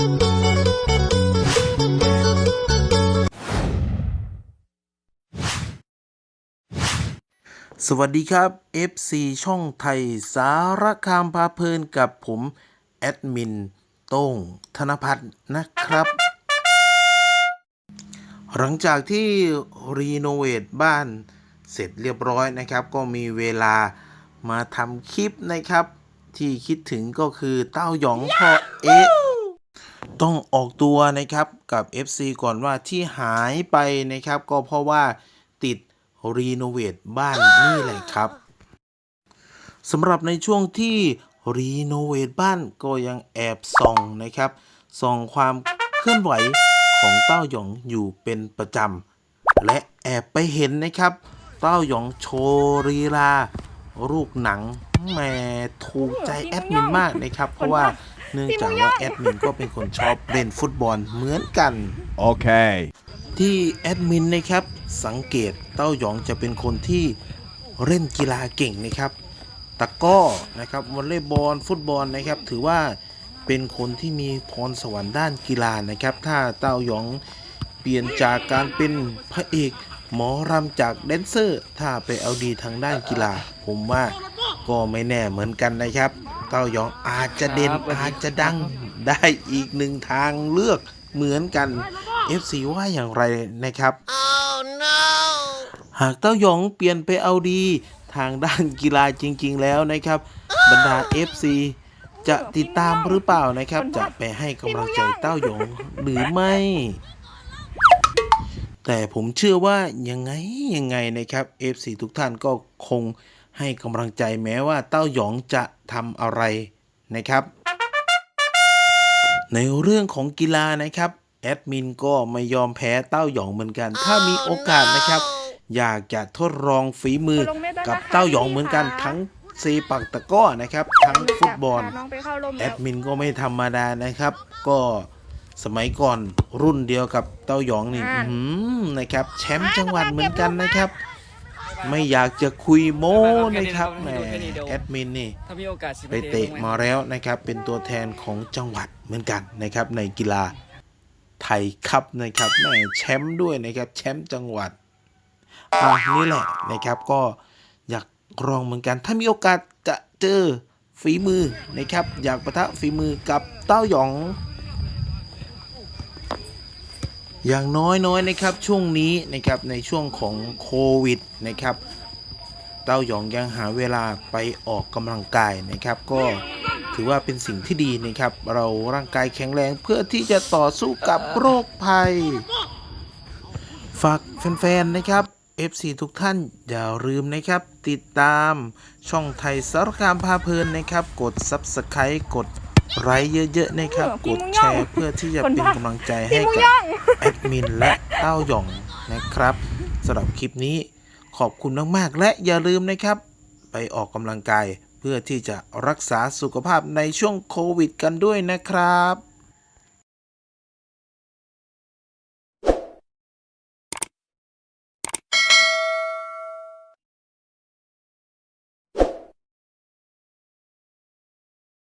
สวัสดีครับ FC ช่องไทยสารคามพาเพลินกับผม แอดมินโต้งธนพัฒน์นะครับ หลังจากที่รีโนเวทบ้านเสร็จเรียบร้อยนะครับ ก็มีเวลามาทำคลิปนะครับ ที่คิดถึงก็คือเต้าหยองพ่อเอ๊ะ ต้องออกตัวนะครับกับ FC ก่อนว่าที่หายไปนะครับ ก็เพราะว่าติดรีโนเวทบ้านนี่แหละครับสำหรับในช่วงที่รีโนเวทบ้านก็ยังแอบส่องนะครับส่องความเคลื่อนไหวของเต้าหยองอยู่เป็นประจำและแอบไปเห็นนะครับ เต้าหยองโชว์รีลา ลูกหนังแหม่ถูกใจแอดมินมากนะครับ เพราะว่าเนื่องจากว่าแอดมินก็เป็นคนชอบเล่นฟุตบอลเหมือนกัน Okay. ที่แอดมินนะครับ สังเกตเต้าหยองจะเป็นคนที่เล่นกีฬาเก่งนะครับตะกร้อนะครับวอลเลย์บอลฟุตบอลนะครับ ถือว่าเป็นคนที่มีพรสวรรค์ด้านกีฬานะครับ ถ้าเต้าหยองเปลี่ยนจากการเป็นพระเอก หมอรำจากแดนเซอร์ ถ้าไปเอาดีทางด้านกีฬา ผมว่าก็ไม่แน่เหมือนกันนะครับเต้าหยองอาจจะเด่นอาจจะดังได้อีกหนึ่งทางเลือกเหมือนกัน FC ว่าอย่างไรนะครับหากเต้ายองเปลี่ยนไปเอาดีทางด้านกีฬาจริง ๆ แล้วนะครับ บรรดา FC จะติดตามหรือเปล่านะครับ จะไปให้กำลังใจเต้ายองหรือไม่ แต่ผมเชื่อว่ายังไงยังไงนะครับ FC ทุกท่านก็คงให้กำลังใจแม้ว่าเต้าหยองจะทำอะไรนะครับ ในเรื่องของกีฬานะครับแอดมินก็ไม่ยอมแพ้เต้าหยองเหมือนกัน ถ้ามีโอกาสนะครับ อยากจะทดลองฝีมือกับเต้าหยองเหมือนกันทั้งเซปักตะกร้อนะครับ ทั้งฟุตบอลน้องไปเข้าร่มแอแล้วดมินก็ไม่ธรรมดานะครับ ก็ สมัยก่อนรุ่นเดียวกับเต้าหยองนี่อื้อหือนะครับ แชมป์จังหวัดเหมือนกันนะครับ ไม่อยากจะคุยโม้นะครับแหมแอดมินนี่ถ้ามีโอกาสสิไปเตะมาแล้วนะครับ เป็นตัวแทนของจังหวัดเหมือนกันนะครับ ในกีฬาไทยคัพนะครับแม่แชมป์ด้วยนะครับแชมป์จังหวัดอะนี่แหละนะครับ ก็อยากลองเหมือนกัน ถ้ามีโอกาสจะเจอฝีมือนะครับ อยากประทะฝีมือกับเต้าหยอง อย่างน้อยๆนะครับช่วงนี้นะครับในช่วงของโควิดนะครับเต้าหยองยังหาเวลาไปออกกำลังกายนะครับ ก็ถือว่าเป็นสิ่งที่ดีนะครับ เราร่างกายแข็งแรงเพื่อที่จะต่อสู้กับโรคภัย ฝากแฟนๆนะครับ FC ทุกท่านอย่าลืมนะครับ ติดตามช่องไทยสารคามพาเพลินนะครับ กด Subscribe กด ไลค์เยอะๆนะครับ กดแชร์เพื่อที่จะเป็นกำลังใจให้กับแอดมินและเต้าหย่องนะครับสำหรับคลิปนี้ขอบคุณมากๆ และอย่าลืมนะครับ ไปออกกำลังกายเพื่อที่จะรักษาสุขภาพในช่วงโควิดกันด้วยนะครับ